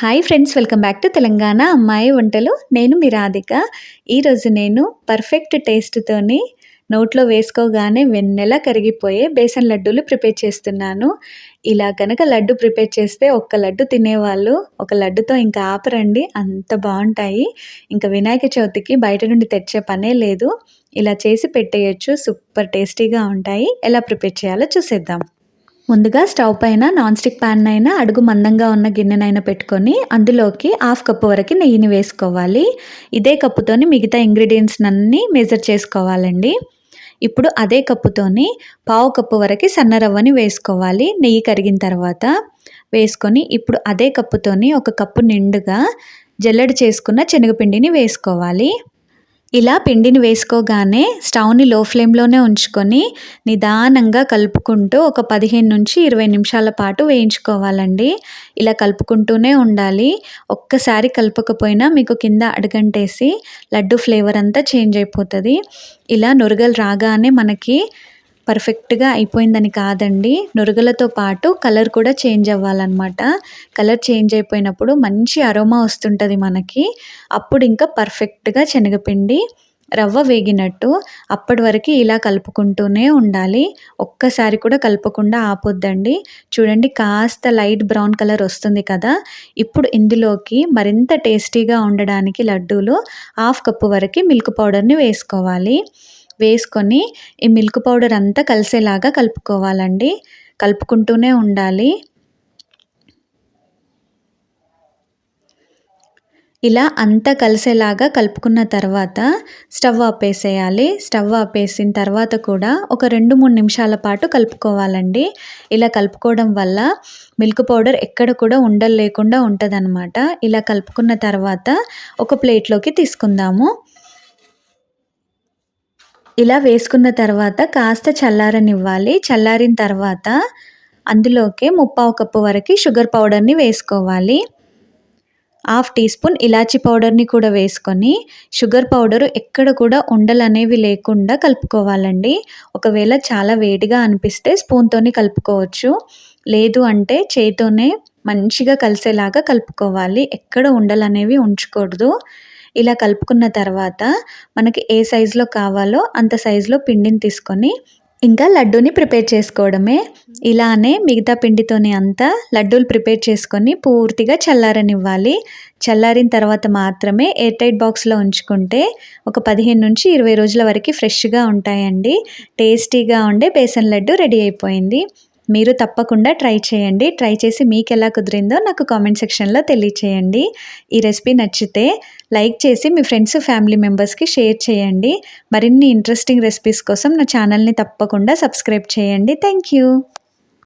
Hi friends welcome back to Telangana అమ్మాయి వంటలు నేను మీ రాధిక ఈరోజు నేను పర్ఫెక్ట్ టేస్ట్తోని నోట్లో వేసుకోగానే వెన్నెల కరిగిపోయే బేసన్ లడ్డూలు ప్రిపేర్ చేస్తున్నాను. ఇలా కనుక లడ్డు ప్రిపేర్ చేస్తే ఒక్క లడ్డు తినేవాళ్ళు ఒక లడ్డుతో ఇంకా ఆపరండి అంత బాగుంటాయి. ఇంకా వినాయక చవితికి బయట నుండి తెచ్చే పనే లేదు. ఇలా చేసి పెట్టేయచ్చు సూపర్ టేస్టీగా ఉంటాయి. ఎలా ప్రిపేర్ చేయాలో చూసేద్దాం. ముందుగా స్టవ్ పైన నాన్ స్టిక్ ప్యాన్ అయినా అడుగు మందంగా ఉన్న గిన్నెనైనా పెట్టుకొని అందులోకి హాఫ్ కప్పు వరకు నెయ్యిని వేసుకోవాలి. ఇదే కప్పుతోని మిగతా ఇంగ్రీడియంట్స్ అన్నీ మెజర్ చేసుకోవాలండి. ఇప్పుడు అదే కప్పుతోని పావు కప్పు వరకు సన్న రవ్వని వేసుకోవాలి. నెయ్యి కరిగిన తర్వాత వేసుకొని ఇప్పుడు అదే కప్పుతోని ఒక కప్పు నిండుగా జల్లెడ చేసుకున్న శనగపిండిని వేసుకోవాలి. ఇలా పిండిని వేసుకోగానే స్టవ్ని లో ఫ్లేమ్లోనే ఉంచుకొని నిదానంగా కలుపుకుంటూ ఒక పదిహేను నుంచి ఇరవై నిమిషాల పాటు వేయించుకోవాలండి. ఇలా కలుపుకుంటూనే ఉండాలి. ఒక్కసారి కలుపకపోయినా మీకు కింద అడగంటేసి లడ్డు ఫ్లేవర్ అంతా చేంజ్ అయిపోతుంది. ఇలా నురగలు రాగానే మనకి పర్ఫెక్ట్గా అయిపోయిందని కాదండి. నురగలతో పాటు కలర్ కూడా చేంజ్ అవ్వాలన్నమాట. కలర్ చేంజ్ అయిపోయినప్పుడు మంచి అరోమా వస్తుంటుంది మనకి. అప్పుడు ఇంకా పర్ఫెక్ట్గా శనగపిండి రవ్వ వేగినట్టు అప్పటి వరకు ఇలా కలుపుకుంటూనే ఉండాలి. ఒక్కసారి కూడా కలపకుండా ఆపొద్దండి. చూడండి కాస్త లైట్ బ్రౌన్ కలర్ వస్తుంది కదా. ఇప్పుడు ఇందులోకి మరింత టేస్టీగా ఉండడానికి లడ్డూలు హాఫ్ కప్పు వరకు మిల్క్ పౌడర్ని వేసుకోవాలి. వేసుకొని ఈ మిల్క్ పౌడర్ అంతా కలిసేలాగా కలుపుకోవాలండి. కలుపుకుంటూనే ఉండాలి. ఇలా అంతా కలిసేలాగా కలుపుకున్న తర్వాత స్టవ్ ఆపేసేయాలి స్టవ్ ఆపేసిన తర్వాత కూడా ఒక రెండు మూడు నిమిషాల పాటు కలుపుకోవాలండి. ఇలా కలుపుకోవడం వల్ల మిల్క్ పౌడర్ ఎక్కడ కూడా ఉండలు లేకుండా ఉంటుందన్నమాట. ఇలా కలుపుకున్న తర్వాత ఒక ప్లేట్లోకి తీసుకుందాము. ఇలా వేసుకున్న తర్వాత కాస్త చల్లారనివ్వాలి. చల్లారిన తర్వాత అందులోకి ముప్పావు కప్పు వరకు షుగర్ పౌడర్ని వేసుకోవాలి. హాఫ్ టీ స్పూన్ ఇలాచీ పౌడర్ని కూడా వేసుకొని షుగర్ పౌడర్ ఎక్కడ కూడా ఉండలు అనేవి లేకుండా కలుపుకోవాలండి. ఒకవేళ చాలా వేడిగా అనిపిస్తే స్పూన్తోనే కలుపుకోవచ్చు. లేదు అంటే చేతితోనే మంచిగా కలిసేలాగా కలుపుకోవాలి. ఎక్కడ ఉండలు అనేవి ఉంచకూడదు. ఇలా కలుపుకున్న తర్వాత మనకి ఏ సైజులో కావాలో అంత సైజులో పిండిని తీసుకొని ఇంకా లడ్డూని ప్రిపేర్ చేసుకోవడమే. ఇలానే మిగతా పిండితోనే అంతా లడ్డూలు ప్రిపేర్ చేసుకొని పూర్తిగా చల్లారనివ్వాలి. చల్లారిన తర్వాత మాత్రమే ఎయిర్ టైట్ బాక్స్లో ఉంచుకుంటే ఒక పదిహేను నుంచి ఇరవై రోజుల వరకు ఫ్రెష్గా ఉంటాయండి. టేస్టీగా ఉండే బేసన్ లడ్డు రెడీ అయిపోయింది. మీరు తప్పకుండా ట్రై చేయండి. ట్రై చేసి మీకు ఎలా కుదిరిందో నాకు కామెంట్ సెక్షన్లో తెలియచేయండి. ఈ రెసిపీ నచ్చితే లైక్ చేసి మీ ఫ్రెండ్స్ ఫ్యామిలీ మెంబర్స్కి షేర్ చేయండి. మరిన్ని ఇంట్రెస్టింగ్ రెసిపీస్ కోసం నా ఛానల్ని తప్పకుండా సబ్స్క్రైబ్ చేయండి. Thank you.